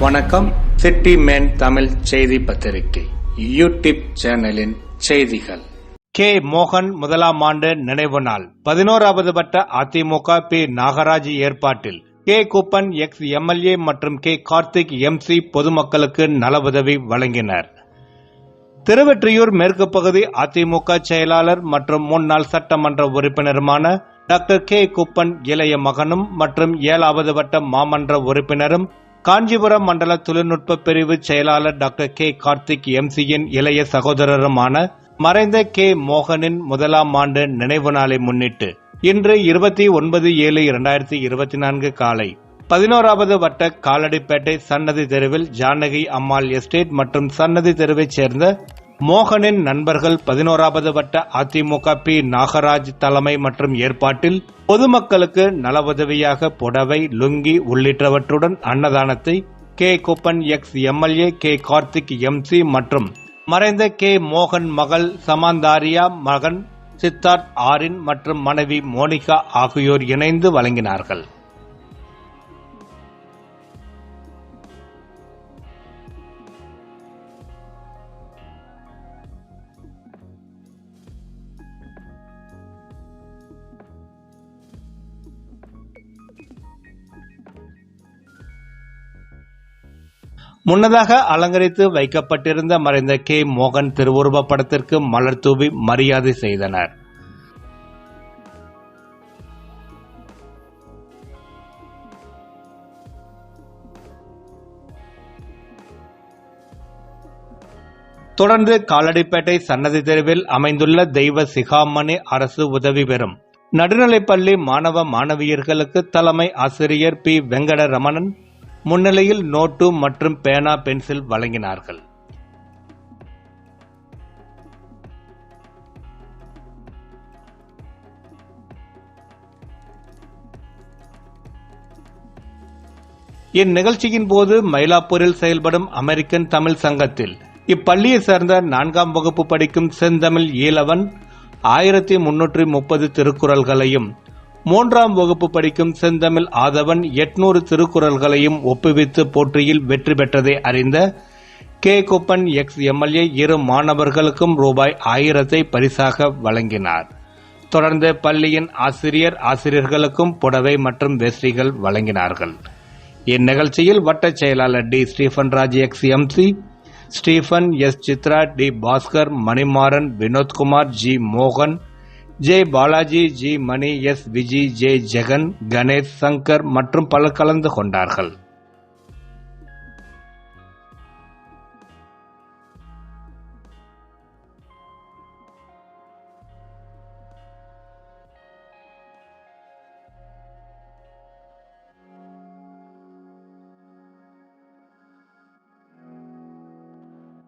வணக்கம். City man Tamil செய்தி பத்திரிகை யூடியூப் சேனலின் செய்திகள். கே மோகன் முதலாம் ஆண்டு நினைவு நாள். பதினோராவது வட்ட அதிமுக பி நாகராஜ் ஏற்பாட்டில். கே கூப்பன் எக்ஸ் எம்எல்ஏ மற்றும் கே கார்த்திக் எம்சி பொதுமக்களுக்கு நல உதவி வழங்கினர். திருவெற்றியூர் மேற்கு பகுதி அதிமுக செயலாளர் மற்றும் முன்னாள் சட்டமன்ற உறுப்பினருமான டாக்டர் கே குப்பன் இளைய மகனும் மற்றும் ஏழாவது வட்ட மாமன்ற உறுப்பினரும் காஞ்சிபுரம் மண்டல தொழில்நுட்ப பிரிவு செயலாளர் டாக்டர் கே கார்த்திக் எம்சியின் இளைய சகோதரருமான மறைந்த கே மோகனின் முதலாம் ஆண்டு நினைவு நாளை முன்னிட்டு இன்று இருபத்தி ஒன்பது ஏழு இரண்டாயிரத்தி இருபத்தி நான்கு காலை பதினோராவது வட்ட காலடிப்பேட்டை சன்னதி தெருவில் ஜானகி அம்மாள் எஸ்டேட் மற்றும் சன்னதி தெருவைச் சேர்ந்த மோகனின் நண்பர்கள் பதினோராவது வட்ட அதிமுக பி. நாகராஜ் தலைமை மற்றும் ஏற்பாட்டில் பொதுமக்களுக்கு நல உதவியாக புடவை லுங்கி உள்ளிட்டவற்றுடன் அன்னதானத்தை K. Kuppan ex. MLA K. Karthik MC மற்றும் மறைந்த கே. மோகன் மகள் சமாந்தாரியா மகன் சித்தார்த் ஆரின் மற்றும் மனைவி மோனிகா ஆகியோர் இணைந்து வழங்கினார்கள். முன்னதாக அலங்கரித்து வைக்கப்பட்டிருந்த மறைந்த கே. மோகன் திருவுருவ படத்திற்கு மலர் தூவி மரியாதை செய்தனர். தொடர்ந்து காலடிப்பேட்டை சன்னதி தெருவில் அமைந்துள்ள தெய்வ சிகாமணி அரசு உதவி பெறும். நடுநிலைப்பள்ளி மாணவ மாணவியர்களுக்கு தலைமை ஆசிரியர் பி. வெங்கடரமணன் முன்னிலையில் நோட்டு மற்றும் பேனா பென்சில் வழங்கினார்கள். இந்நிகழ்ச்சியின் போது மயிலாப்பூரில் செயல்படும் அமெரிக்கன் தமிழ் சங்கத்தில் இப்பள்ளியை சேர்ந்த நான்காம் வகுப்பு படிக்கும் செந்தமிழ் ஈழவன் ஆயிரத்தி முன்னூற்றி முப்பது திருக்குறள்களையும் மூன்றாம் வகுப்பு படிக்கும் செந்தமிழ் ஆதவன் எட்நூறு திருக்குறள்களையும் ஒப்புவித்து போட்டியில் வெற்றி பெற்றதை அறிந்த கே. குப்பன் எக்ஸ். எம்எல்ஏ இரு மாணவர்களுக்கும் ரூபாய் ஆயிரத்தை பரிசாக வழங்கினார். தொடர்ந்து பள்ளியின் ஆசிரியர் ஆசிரியர்களுக்கும் புடவை மற்றும் வேஷ்டிகள் வழங்கினார்கள். இந்நிகழ்ச்சியில் வட்டச் செயலாளர் T. Stephen Raj ex MC Stephen S. Chitra T. Bhaskar Manimaran Vinothkumar G. மோகன் J Balaji G Mani S Viji J Jagan Ganesh Shankar மற்றும் பலர் கலந்து கொண்டார்கள்.